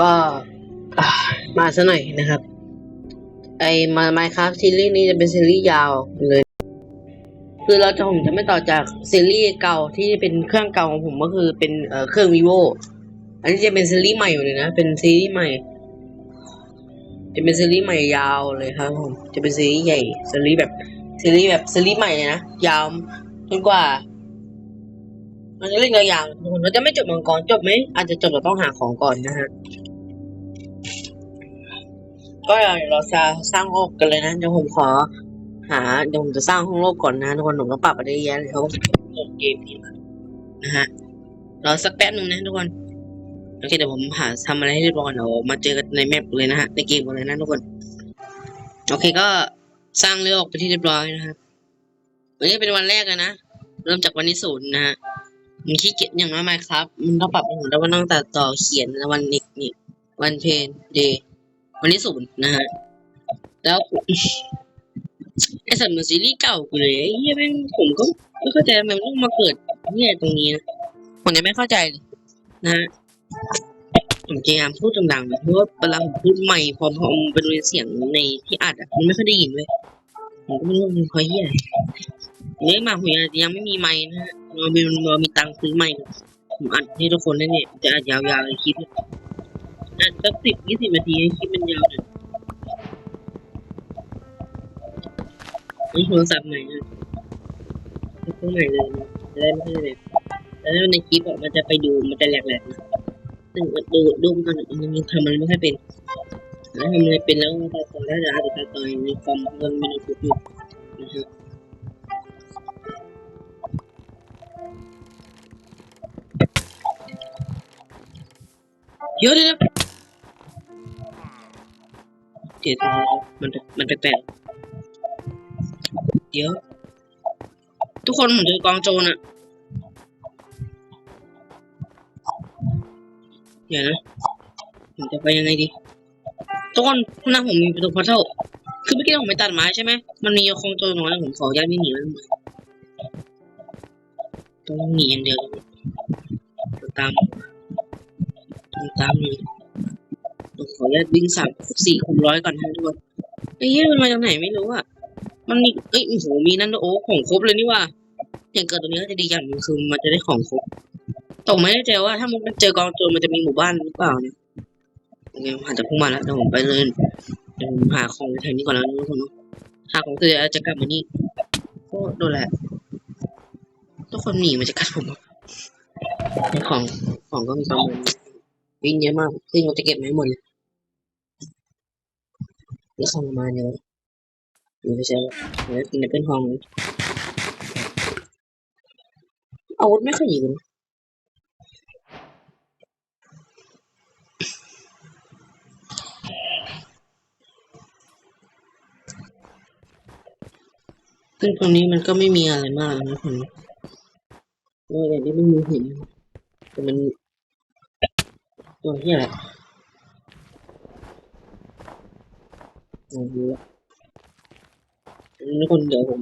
ก็มาซะหน่อยนะครับ ไอมาไมครับซีรีส์นี้จะเป็นซีรีส์ยาวเลย คือเราจะผมจะไม่ต่อจากซีรีส์เก่าที่เป็นเครื่องเก่าของผมก็คือเป็นเอ่อเครื่อง vivo อันนี้จะเป็นซีรีส์ใหม่อยู่เลยนะ เป็นซีรีส์ใหม่ จะเป็นซีรีส์ใหม่ยาวเลยครับผม จะเป็นซีรีส์ใหญ่ ซีรีส์แบบซีรีส์แบบซีรีส์ใหม่เลยนะ ยาวจนกว่า มันจะเล่นยาวๆทุกคนเราจะไม่จบมังกรจบไหมอาจจะจบเราต้องหาของก่อนนะฮะก็เดี๋ยวเราจะสร้างโลกกันเลยนะเดี๋ยวผมขอ หาเดี๋ยวผมจะสร้างห้องโลกก่อนนะทุกคนผมก็ปรับอะไรเยอะแยะเลยเขาหลดเกมนี้นะฮะรอสักแป๊บนึงนะทุกคนโอเคเดี๋ยวผมหาทำอะไรให้เรียบร้อยก่อนเดี๋ยวมาเจอกันในแมปเลยนะฮะในเกมกันเลยนะทุกคนโอเคก็สร้างเรือออกไปที่เรียบร้อยนะครับวันนี้เป็นวันแรกเลยนะ เริ่มจากวันที่ศูนย์นะฮะ มันขี้เกียจอย่างน้อยไหมครับ มันต้องปรับผมแล้วว่าต้องตัดต่อเขียนแล้ววันนี้นี่วันเพนเดย์วันที่ศูนย์นะฮะ แล้วไอสัตว์มือนซีรีส์เก่ากูเลยไอ้เหี้ยแม่งผมก็ไม่เข้าใจทำไมมันต้องมาเกิดเนี่ยตรงนี้นะผมยังไม่เข้าใจเลยนะฮะผมพยายามพูดดังๆนะเพราะว่าเวลาผมพูดใหม่พอพอมันเป็นเสียงในที่อัดอะมันไม่ค่อยได้ยินเลยผมก็ไม่รู้มันเพราะเหี้ยอะไรเนี่ยมาผมยังยังไม่มีไมค์นะฮะเรามีเรามีตังค์ซื้อไมค์ผมอัดให้ทุกคนได้เนี่ยจะอัดยาวๆเลยคลิปอัดสักสิบยี่สิบนาทีให้คลิปมันยาวหน่อยนี่โทรศัพท์ใหม่นะเครื่องใหม่เลยจะได้ไม่ให้แบบแล้วในคลิปอะมันจะไปดูมันจะแหลกๆนะซึ่งดูดูมันมันยังทำอะไรไม่ค่อยเป็นแล้วทำอะไรเป็นแล้วตัดต่อได้แต่อาจจะตัดต่อในคอมมันไม่ได้ฝึกอยู่นะครับ เยอะเลยนะเดี๋ยวมันมันแปลกๆเดี๋ยว ทุกคนผมเจอกองโจรอะเดี๋ยวนะผมจะไปยังไงดี ทุกคนข้างหน้าผมมีประตูพอร์ทัลคือเมื่อกี้ผมไปตัดไม้ใช่ไหม มันมีกองโจรน้อยผมขออนุญาตไม่หนีแล้วต้องหนีอย่างเดียว ตาม ตามอยู่ผมขออนุญาตวิ่งสามสี่คูณร้อยก่อนนะทุกคนไอ้เหี้ยมันมาจากไหนไม่รู้อะมันมีเอ้ยโอ้โหมีนั่นด้วยโอ้ของครบเลยนี่ว่าอย่างเกิดตัวนี้ก็จะดีอย่างนึงคือมันจะได้ของครบต่ผมไม่แน่ใจว่าถ้ามันเจอกองโจรมันจะมีหมู่บ้านหรือเปล่าเนี่ยโอเคผมหาจากพุ่งมาแล้วเดี๋ยวผมไปเลยเดี๋ยวผมหาของแถวนี้ก่อนแล้วทุกคนเนาะหาของเสร็จจะกลับมานี่ก็โดนแหละทุกคนหนีมันจะกัดผมของของก็มีประมาณ วิ่งเยอะมากที่เราจะเก็บไม่หมดเลยแล้วของมาเยอะไม่ใช่เดี๋ยวกินแอปเปิลทองอาวุธไม่ค่อยยิงซึ่งตรงนี้มันก็ไม่มีอะไรมากนะผมเอออย่างที่ไม่มีห็นแต่มัน ตัวที่อะไรโอ้โหทุกคนเดี๋ยวผม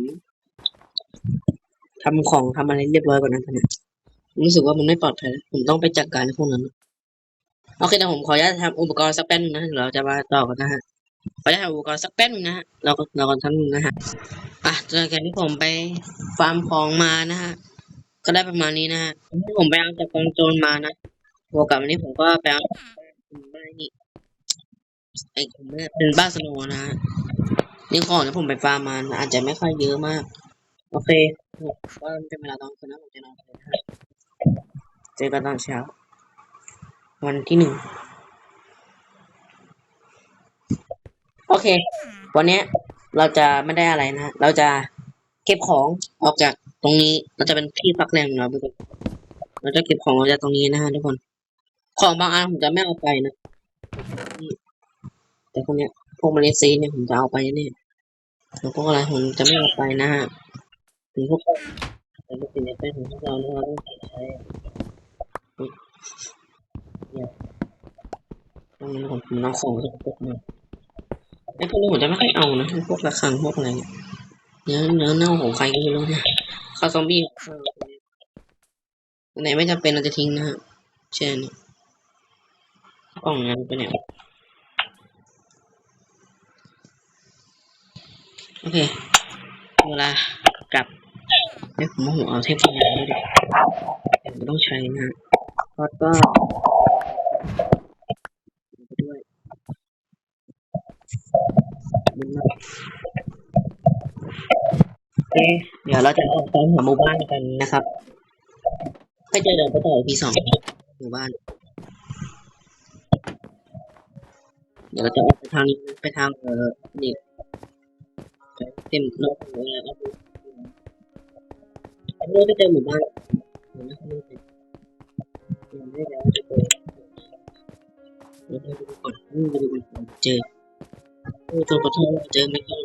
ทำของทำอะไรเรียบร้อยก่อนนะตอนนี้รู้สึกว่ามันไม่ปลอดภัยแล้วผมต้องไปจัดการพวกนั้นโอเคเดี๋ยวผมขออนุญาตทำอุปกรณ์สักแป๊นึงนะเราจะมาต่อกันนะฮะขออนุญาตทำอุปกรณ์สักแป๊นึงนะฮะเราก็เราก็ทำนะฮะอะจากการที่ผมไปฟาร์มของมานะฮะก็ได้ประมาณนี้นะฮะที่ผมไปเอาจากกองโจรมานะ บวกกับวันนี้ผมก็ไปเอาบ้านนี่ไอ้ผมเนี่ยเป็นบ้านสโนว์นะนี่ของที่ผมไปฟาร์มมาอาจจะไม่ค่อยเยอะมาก โอเคก็เป็นเวลาตอนคืนนะผมจะนอนเลยนะเจอกันตอนเช้า วันที่หนึ่งโอเค วันนี้เราจะไม่ได้อะไรนะ เราจะเก็บของออกจากตรงนี้ เราจะเป็นที่พักแรมของเราทุกคนเราจะเก็บของออกจากตรงนี้นะฮะทุกคน ของบางอันผมจะไม่เอาไปนะ แต่พวกเนี้ย พวกเมล็ดซีเนี่ยผมจะเอาไปแน่แล้วพวกอะไรผมจะไม่เอาไปนะฮะถึงพวกแต่เป็นสิ่งในเป็นของพวกเราที่เราต้องใช้เนี่ยตรงนี้ผมผมเอาของจากพวกมาไอ้พวกนี้ผมจะไม่ค่อยเอานะพวกระฆังพวกอะไรเนี่ยเนื้อเนื้อเน่าของใครก็ไม่รู้นะข้าวซอมบี้ไหนไม่จำเป็นเราจะทิ้งนะฮะเช่นนี้ กล่องนั้นไปเนี่ย โอเค เวลากลับเดี๋ยวผมเอาหัวเอาเทปพยานด้วยดิเดี๋ยวต้องใช้นะพอดก็ด้วยมันมาโอเเดี๋ยวเราจะออกตามหาหมู่บ้านกันนะครับให้เจอเดินไปต่อพีสองหมู่บ้าน เดี๋ยวเราจะออกไปทางนี้ไปทางเออนี่เต็มโลกเลยนะครับอันนี้ก็เจอหมู่บ้านเห็นไหมไม่เจอยังไม่แล้วจะเจอเดี๋ยวไปดูก่อนนี่ไปดูก่อนเจอตัวขอโทษเจอไม่ค่อย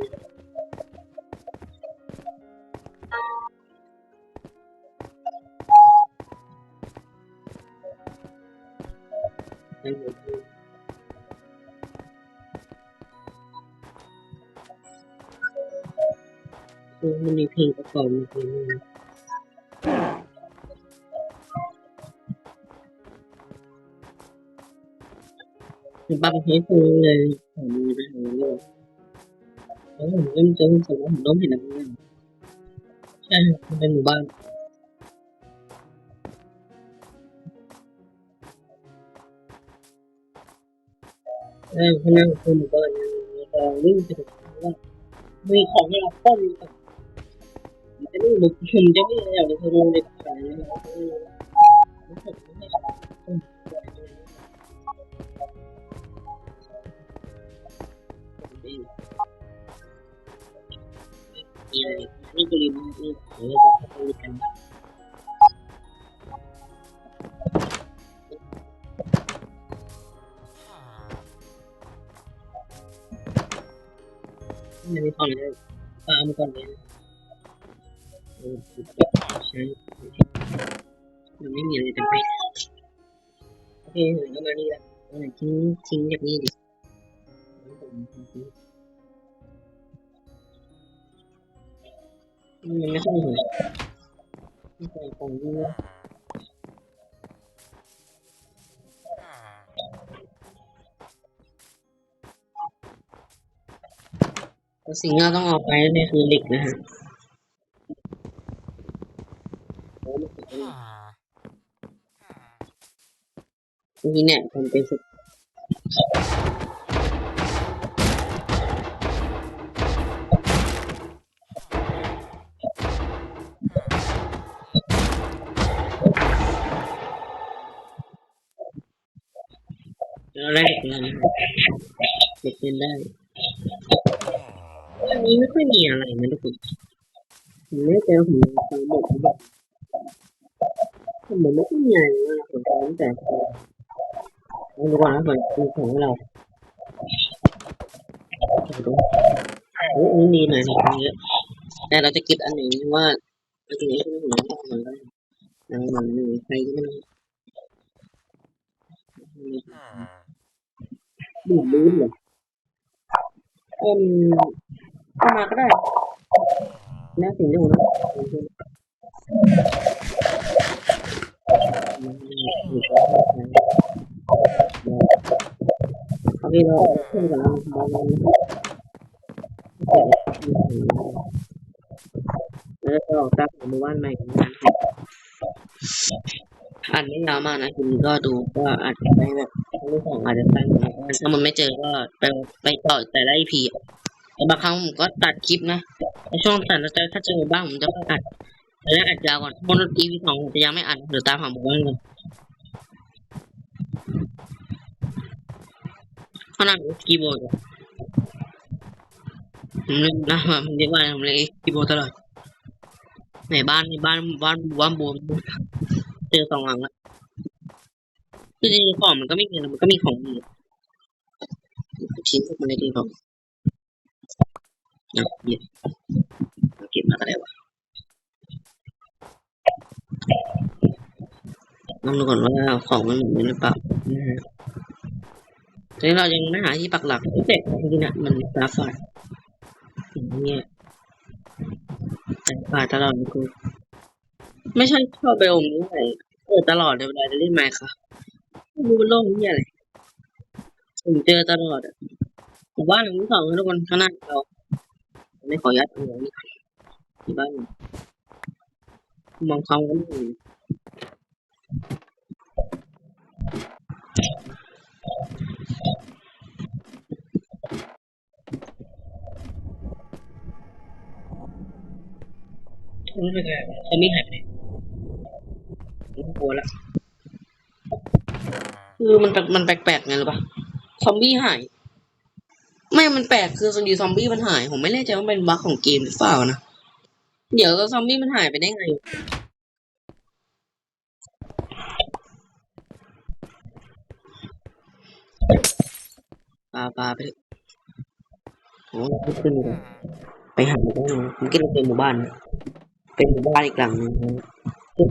เพลงประกอบเพลงนึงคือป้าประเทศพูดเลยผมมีปัญหาเรื่องแล้วผมก็เจอคนสองผมต้องเห็นอะไรบ้างใช่มันเป็นหมู่บ้านเออพนักงานหมู่บ้านมีการวิ่งไปถึงว่ามีของให้เราป้นกับ จะนี่บุกชุมจะไม่อะไรอย่างนี้คือลงเด็กขายนะครับรู้สึกไม่ใช่ต้นมีอะไรนี่ก็รีบนี่เดี๋ยวเราจะไปกันไม่มีขอเลยตามก่อนเลย มันไม่มีอะไรจำเป็นโอเคถึงก็มานี่ละทิ้งทิ้งจากนี่ดิมันไม่ค่อยหัวไม่ค่อยคงด้วยสิ่งที่เราต้องเอาไปนั่นคือเหล็กนะฮะ นี่เนี่ยผมเป็นสุดแล้วได้เด็กแล้วนะเด็กเล่นได้อันนี้ไม่ค่อยมีอะไรนะทุกคนผมไม่เจอผมฟังหมดแบบ ผมไม่ค่อยมีอะไรมากผมตั้งแต่เอาดูก่อนนะก่อนดูของเราดูโอ้ยนี่ดีหน่อยนะเยอะแต่เราจะเก็บอันไหนว่าอันนี้คือหัวมันก็นางมันมีใครที่มันดูดลื่นเหรอเอ็มเข้ามาก็ได้น่าสิงดูนะมั นอยู่ก็โอเคเราขึ้นกันแล้วแล้วก็ออกจากหมู่บ้านใหม่กันนะครับอันไม่ยาวมากนะคุณก็ดูก็อาจจะไม่แบบทั้งสองอาจจะสั้นถ้ามันไม่เจอก็ไปไปต่อแต่ละอีพีบางครั้งผมก็ตัดคลิปนะช่วงตัดแล้วถ้าเจอบ้างผมจะอัด แล้วอัดยาวก่อนบนอีพีสองจะยังไม่อัดเดี๋ยวตามหาหมูบ้านก่อนขนาดคีย์บอร์ดผมลืมนะผมเรียกว่าผมเรียกคีย์บอร์ดตลอดในบ้านในบ้านบ้านบ้านบวมเจอสองหลังละคือจริงๆของมันก็ไม่มีอะไรมันก็มีของอยู่ชิ้นพวกมันได้ดีผมเอาเก็บเก็บมาก็ได้วะ ลองดูก่อนว่าของมันเหมือนหรือเปล่านะฮะตอนนี้เรายังไม่หาที่ปักหลักเสร็จจริงๆนะมันตาฝาดอย่างเงี้ยแต่ฝาดตลอดเลยกูไม่ใช่ชอบไปอมนี่ไงเปิดตลอดเลยเวลาจะเล่นไมค์ค่ะไม่รู้เป็นโรคนี่อะไรผมเจอตลอดอะหมู่บ้านหลังที่สองนทุกคนข้างหน้าเราไม่ขอยัดหัวนี่ที่บ้านมองเขาม่เห็นไม่ เป็นไรเขาไม่หายไปผมกลัวละคือมันมันแปลกๆไงหรู้ปะซอมบี้หาย ไม่มันแปลกคือสดีซอมบี้มันหาย ผมไม่แน่ใจว่าเป็นบั๊กของเกมหรือเปล่านะ เดี๋ยวซอมบี้มันหายไปได้ไงาปลาไปเถอะโอ้ขึ้นเลยไปหาหมู่บ้านมันก็เราเป็นหมู่บ้านเป็นหมู่บ้านอีกหลังนึง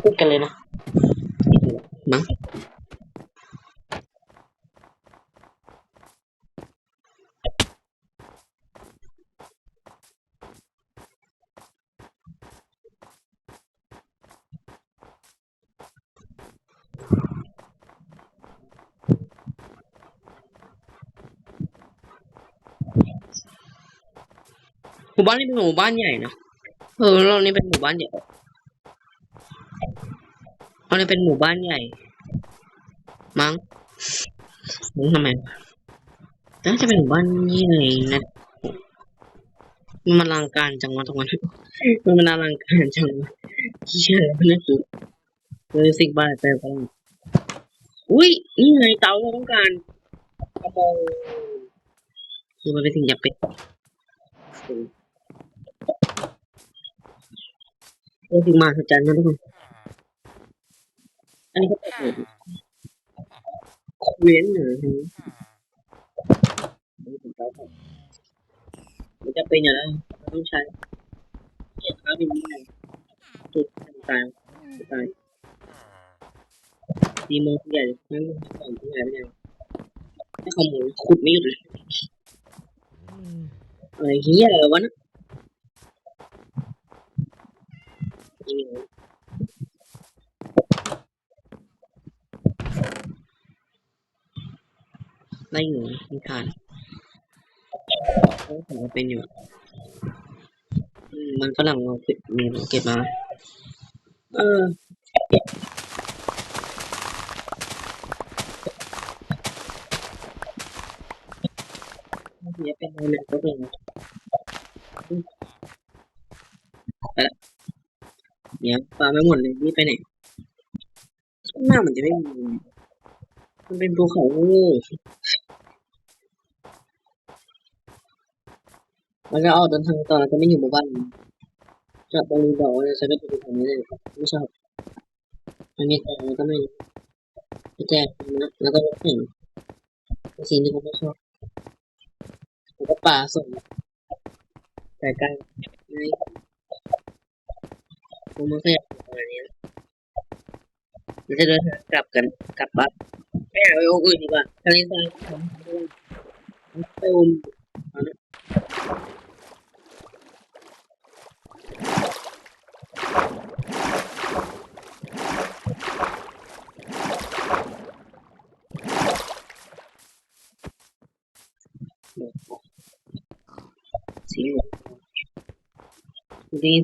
พูดกันเลยนะมั้ง มู่บ้านนี้เป็นหมู่บ้านใหญ่นะเออเรานี่เป็นหมู่บ้านใหญ่เรานี่เป็นหมู่บ้านใหญ่ มั้งมั้งทำไมน่าจะเป็นหมู่บ้านใหญ่นะมันอลังการจังวะตรงนั้นมันมันอลังการจังวะเชื่อนะคือเลยสิ่งบ้านแต่ก็อุ้ยนี่ไงเตาเราต้องการกระโปรงคือมันเป็นสิ่งจำเป็น เออสิ่งมหัศจรรย์นะทุกคน อันนี้ก็เป็นเหตุเว้นเหรอฮะนี่เป็นเตาผมมันจะเป็นอย่างไรต้องใช้เนี่ยครับเป็นยังไงจุดต่างๆต่างๆดีโมที่ใหญ่นั่นก่อนที่ใหญ่ไม่ได้ถ้ขโมยขุดไม่หยุดเลยอะไรเฮียอะไรวะนะ นี่ไงได้อยู่มีทานต้องผมเป็นอยู่ มันฝรั่งเราเก็บมีเราเก็บมา เออเสียเป็นอะไรก็เป็นไปละ เดี๋ยปลาไม่หมดเลยนี่ไปไหนข้างหน้ามันจะไม่มีมันเป็นภูเขางูมันจะออกเดินทางต่อแล้วก็ไม่อยู่หมู่บ้านจอดตรงนี้บอกว่าจะใช้เป็นภูเขานี้เลยไม่ชอบอันนี้แต่ก็ไม่ไม่แจ้งนะแล้วก็รถแข่งสิ่งที่ผมไม่ชอบแล้วก็ป่าส่งแต่กันใน มไม่เคยอยากประมาณนี้เราจะเดินกลับกันกลับบ้านไม่เอาไปองค์อื่นดีกว่าทะเลทรายไปอมสีเหลืองดี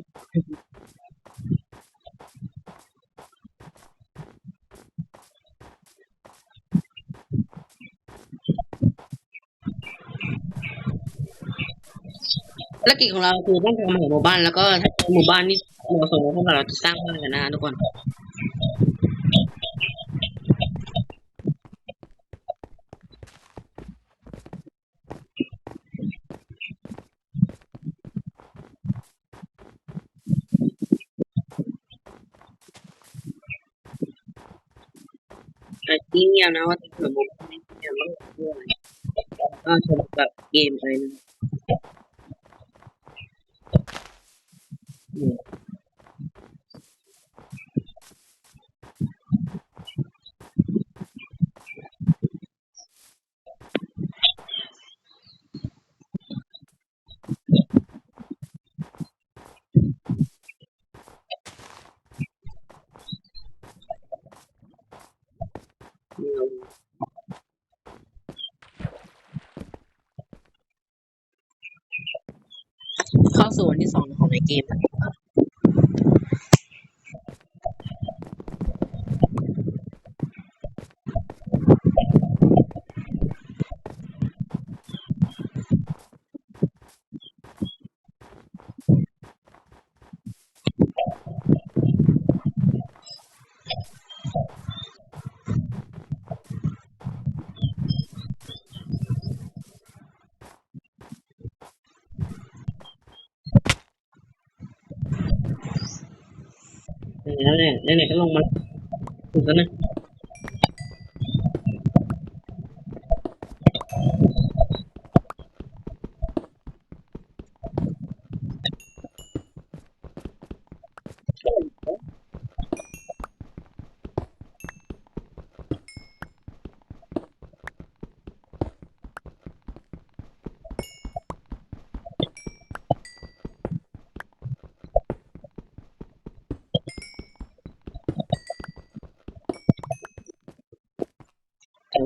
ภารกิจของเราคือต้องทำหมู่บ้านแล้วก็ถ้าหมู่บ้านนี่เราสมมติพวกเราจะสร้างบ้านกันนะทุกคนแต่ที่เงียบนะว่าถ้าเกิดหมู่บ้านนี้เงียบต้องด้วยก็ชมแบบเกมไปนะ ข้าสู่วันที่สองของในเกมนะ กว่าแล้วเนี่ยไ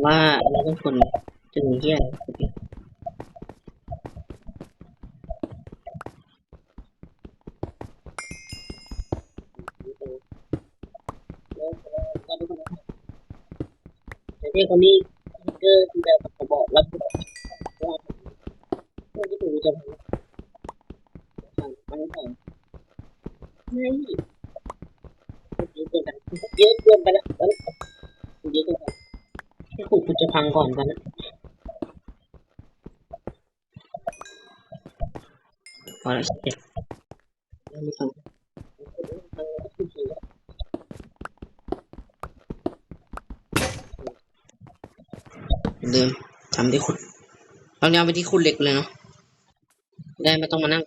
ว่าเราต้องคนจึงเยี่ยอะไรแต่ที่คนนี้เกอร์แบบ ที่ขุดคุณจะพังก่อนกันนะพอแล้วเจ็บแล้วไม่ฟังเดิมทำที่ขุดเราเนี่ยเอาไปที่ขุดเหล็กเลยเนาะได้ไม่ต้องมานั่ง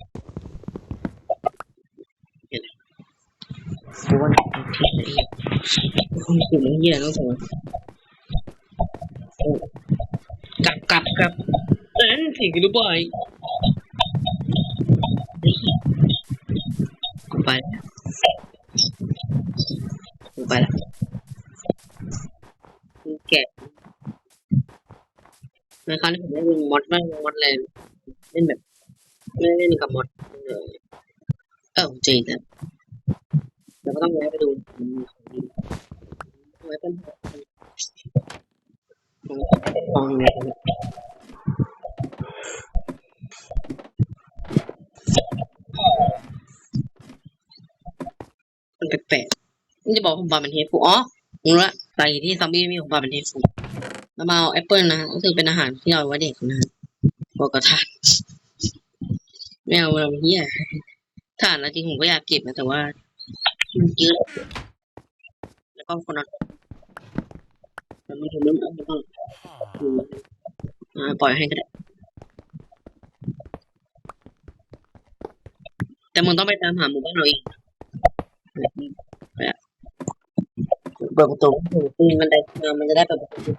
กูว่าที่ไหนคนขุดมันเหี้ยต้องสอนกลับกลับกลับิ่งที่รู้บ่อยกูไปล้วกูไปล้วกูแกะในครั้งที่ผมได้ลงมอดบ้างมอดแลนเล่นแบบไม่เล่นกับมอดเลยเออจริงแต่เราก็ต้องแวะไปดูมันมีของดีไว้เป็นฟังเลย มันแปลกๆนี่จะบอกผมบาเป็นเทปฟูอ๋อรู้ละใส่ที่ซอมบี้มีของบาเป็นเทปฟูแล้วมาเอาแอปเปิลนะก็คือเป็นอาหารที่เราไว้เด็กนะบอกกระทานไม่เอาเราเฮียถ่านแล้วจริงผมก็อยากเก็บนะแต่ว่ามันเยอะแล้วก็คนละแต่มันถึงเริ่มเอาไม่ต้องปล่อยให้ก็ได้แต่มึงต้องไปตามหาหมู่บ้านเราเอง เปิดประตูปีนมันได้มามันจะได้เปิดประตู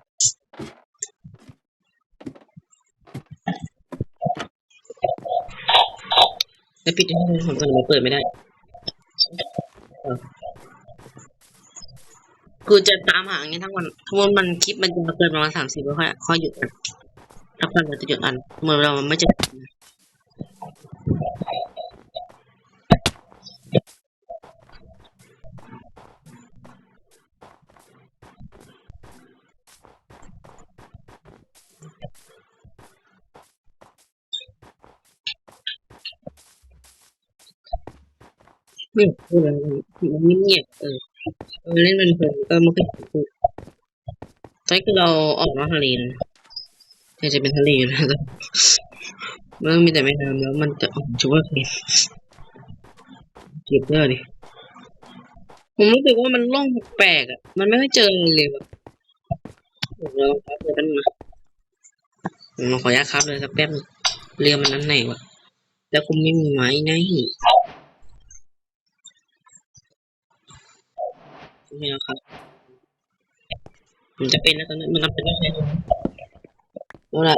แล้วปิดให้ผมก่อนมันเปิดไม่ได้คือจะตามหาอย่างเงี้ยทั้งวันทั้งวันมันคลิปมันจะเกินประมาณสามสิบแล้วค่อยค่อยหยุดกันถ้าวันมันจะหยุดอันเมื่อเรามันไม่จะ ไม่พูดอะไรมันเงียบๆเออเออเล่นมันเพลินก็ไม่ค่อยพูดตอนนี้คือเราออกนอกทะเลนะแต่จะเป็นทะเลนะมันมีแต่แม่น้ำแล้วมันจะออกชัวร์เลยเก็บเด้อดิผมรู้สึกว่ามันล่องแปลกอะ มันไม่ค่อยเจอเลยแบบเราครับเลยกันมาผมขออนุญาตครับเลยสักแป๊บเรือมันนั้นไหนวะแล้วคุณไม่มีไม้ไงไม่เอาครับผมจะเป็นแล้วตอนนั้นมันเป็นแล้วใช่ไหมว่า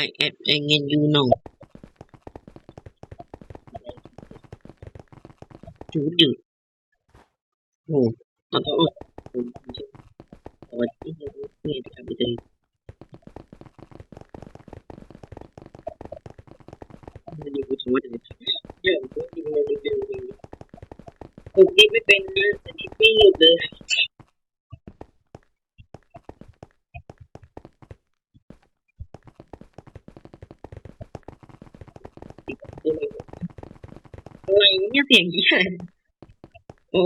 I am I get you know จูดอยู่โอ้มันก็อดแต่ว่าที่นี่นี่ทำไปเลยไม่ได้พูดถึงว่าจะเยอะจริงเลยจริงจริงกูคิดไม่เป็น นะแต่นี่ไม่หยุดเลยอะไรเนี่ยเสียงเหี้ยโอ้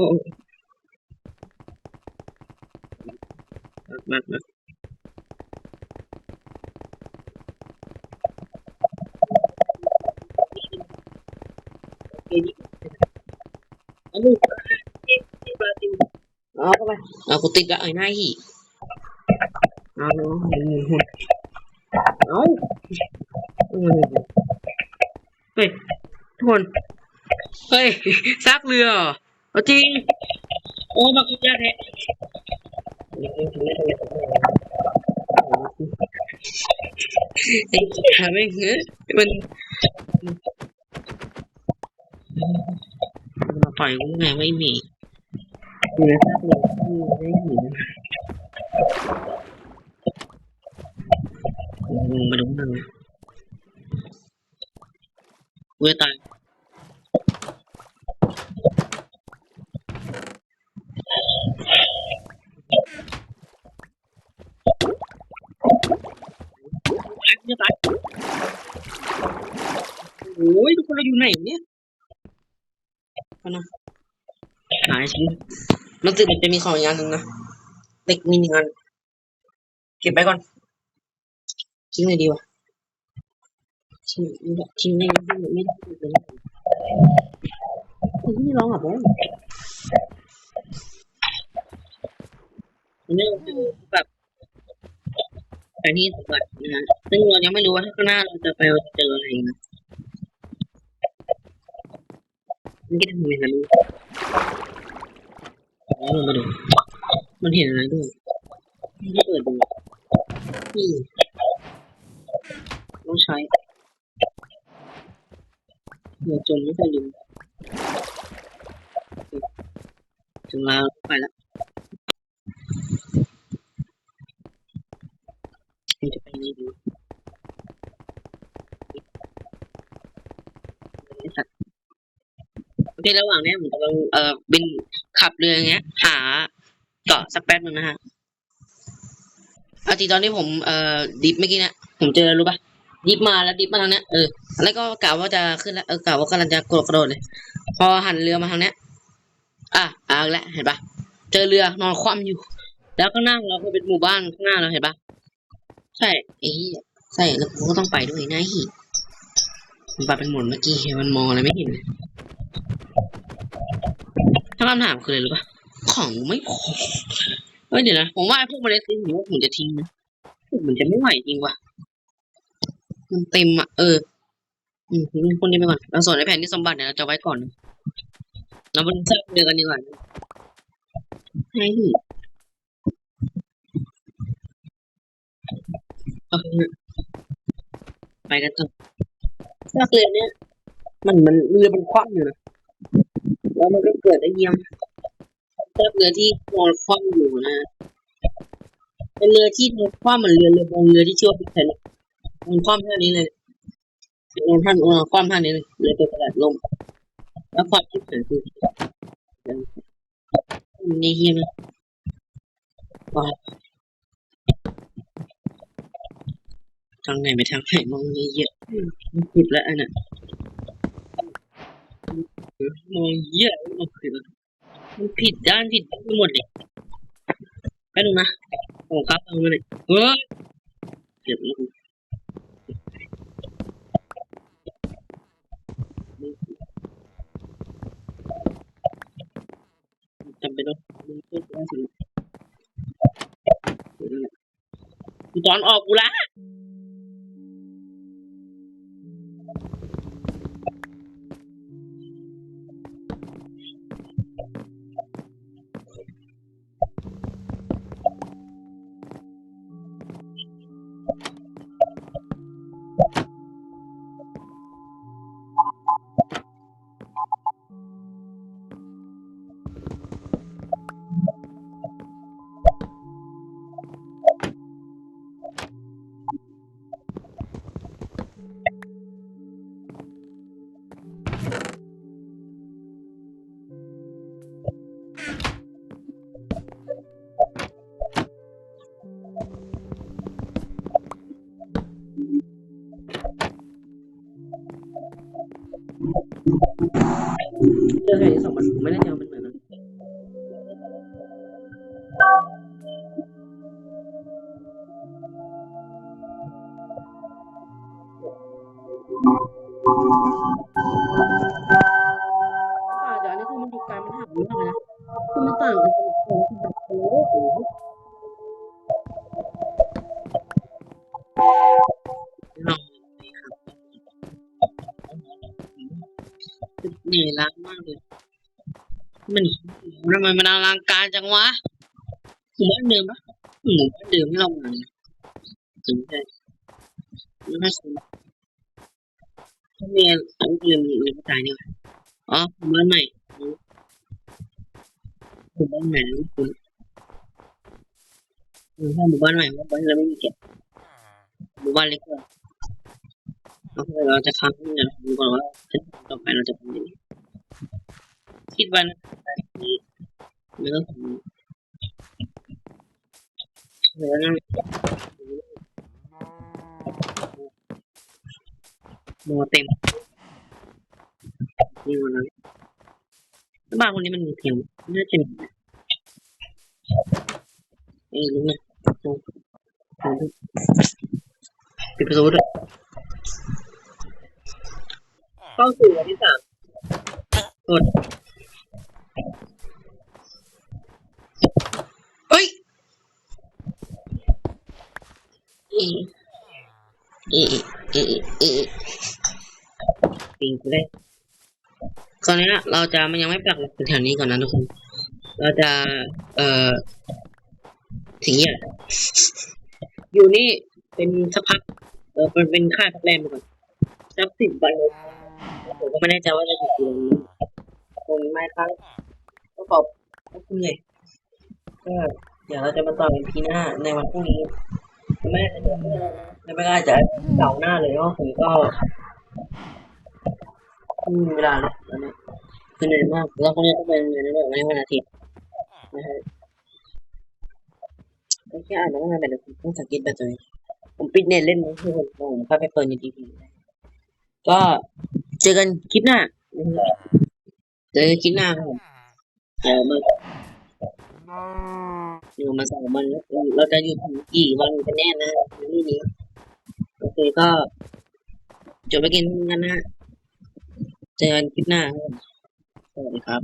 มากมากอันนี้ที่บราซิล เอาเข้าไปเอากูติดละไอ้หน้าหีเอาเนาะเอาเฮ้ยทุกคน เฮ้ยซักเรือเอาจริง โอ้มาคุยยาแท้ไอ้หาไมเงี้ยมันมาปล่อยกูไงไม่มีเนื้อซักเรือ ไม่เห็นมาดูมันกูจะตายตายจะตายโอ้ยทุกคนเราอยู่ไหนเนี่ยนะหายชิ้น รู้สึกมันจะมีของอีกอันหนึ่งนะเด็กมีหนึ่งอันเก็บไปก่อนทิ้งเลยดีวะทิ้งไม่ได้ทิ้งไม่ได้ไม่ได้ไม่ได้ทิ้งไม่ร้องอะบอสอันนี้คือแบบไปที่สมบัตินะฮะซึ่งเรายังไม่รู้ว่าถ้าข้างหน้าเราจะไปเราจะเจออะไรนะนก็ทำยังไง รู้อ๋อมาดู มันเห็นอะไรด้วยมันเปิดดูนี่ต้องใช้เดี๋ยวจมไม่เคยลืมถึงลาไปแล้วมันจะไปไหนดีไอ้สัตว์โอเคระหว่างนี้ผมกำลังเอ่อบิน ขับเรืออย่างเงี้ย หาเกาะสักแป๊บนึงนะฮะอาทีตอนที่ผมเอ่อดิฟเมื่อกี้เนี่ยผมเจอรู้ปะดิฟมาแล้วดิฟมาทางเนี้ยเออแล้วก็กะว่าจะขึ้นแล้วเออกะว่ากำลังจะกระโดดกระโดดเลย พอหันเรือมาทางเนี้ย อะเอาอีกแล้วเห็นปะเจอเรือนอนคว่ำอยู่ แล้วข้างหน้าเราก็เป็นหมู่บ้านข้างหน้าเราเห็นปะใช่ไอ้ยใช่แล้วกูก็ต้องไปด้วยนะไอ้เหียมันไปเป็นหมุนเมื่อกี้มันมองอะไรไม่เห็น ถ้าคำถามคืออะไรรู้ปะของไม่พอเฮ้ยเดี๋ยวนะ ผมว่าพวกเมล็ดซินผมว่าผมจะทิ้งนะมันจะไม่ไหวจริงว่ะ มันเต็มอะ เออ อืมทิ้งคนนี้ไปก่อนเราส่วนไอ้แผ่นที่สมบัติเนี่ยเราจะไว้ก่อนนะเราไปสร้างเรือกันดีกว่าให้ดิโอเคไปกันต่อสร้าเรือเนี่ย มันมันเรือมันคว่ำอยู่นะ แล้วมันก็เกิดไอ้เยี่ยมสร้าเรือที่นอนคว่ำอยู่นะเป็นเรือที่นอนคว่ำเหมือนเรือเรือบนเรือที่เชื่อว่าพิเศษมันคว่ำเท่านี้เลยนอนท่านนอนคว่ำเท่านี้เลยเรือตัวกระดาษลมแล้วความคิดเห็นคือนี่เฮียมว้าทางไหนไปทางไหนมองนี่เยอะมันผิดแล้วอันน่ะ มองเยอะมันผิดมันผิดด้านผิดไปหมดเลยไปดูนะโอ้ครับเอาเลยเฮ้ยเจ็บแล้วจำเป็นต้องมันเพิ่มได้สิตอนออกกูละ เจอแค่ที่สองมันไม่ได้เจอมันเหมือนกันอ่าเดี๋ยวอันนี้คือมันดูการมันหักมากเลยนะคือมันต่างกันเป็นคนแบบโอ้โห มันทำไมมันอลังการจังวะหมู่บ้านเดิมปะหมู่บ้านเดิมที่เรามาเนี่ยจำได้ไม่ค่อยสนถ้ามีอันเดิมมีกระจายเนี่ยอ๋อหมู่บ้านใหม่หมู่บ้านใหม่ไม่คุ้นเออถ้าหมู่บ้านใหม่หมู่บ้านเราไม่มีเก็บหมู่บ้านเล็กกว่าโอเคเราจะค้างที่เนี่ยดูก่อนว่าต่อไปเราจะทำยังไง คิดว่านะนี้ไม่ต้องทำเดี๋ยวนั่งโมเต็มนี่วันนั้นแล้วบ้านคนนี้มันมีเพียงน่าจะมีเอ้ยรู้ไหมปิดประตูด้วยเข้าสู่วันที่สามกดเอ้ยเอะเอะเอะเอะปิงกูได้ต อนนี้เราจะมันยังไม่ปักหลักแถวนี้ก่อนนะทุกคน เราจะ เอ่อถึงเนี่ยอยู่นี่เป็นสักพักเออเป็นเป็นค่าสักแรมก่อนสักสิบวันผมก็ไม่แน่ใจว่าจะถึงกี่วันนี้คงไม่ครับก็ขอบคุณเลยก็เดี๋ยวเราจะมาต่อกันทีหน้าในวันพรุ่งนี้ไม่ได้จะไม่ได้จะเสาหน้าเลยเพราะผมก็ เวลาเลยตอนนี้คือเหนื่อยมากแล้วพรุ่งนี้ก็เป็นเงินด้วยวันนี้วันอาทิตย์นะฮะก็แค่อ่านแล้วก็ทำแบบต้องสังเกตแบบตัวเองผมปิดเน็ตเล่นมือถือผมเข้าไปเปิดในทีวีก็เจอกันคลิปหน้าเจอกันคลิปหน้าครับผมเดี๋ยวมาอยู่มาสองวันแล้วเราจะอยู่ถึงกี่วันกันแน่นะนี่นี้โอเคก็จบไปกินกันนะฮะ เจอกันคลิปหน้า สวัสดีครับ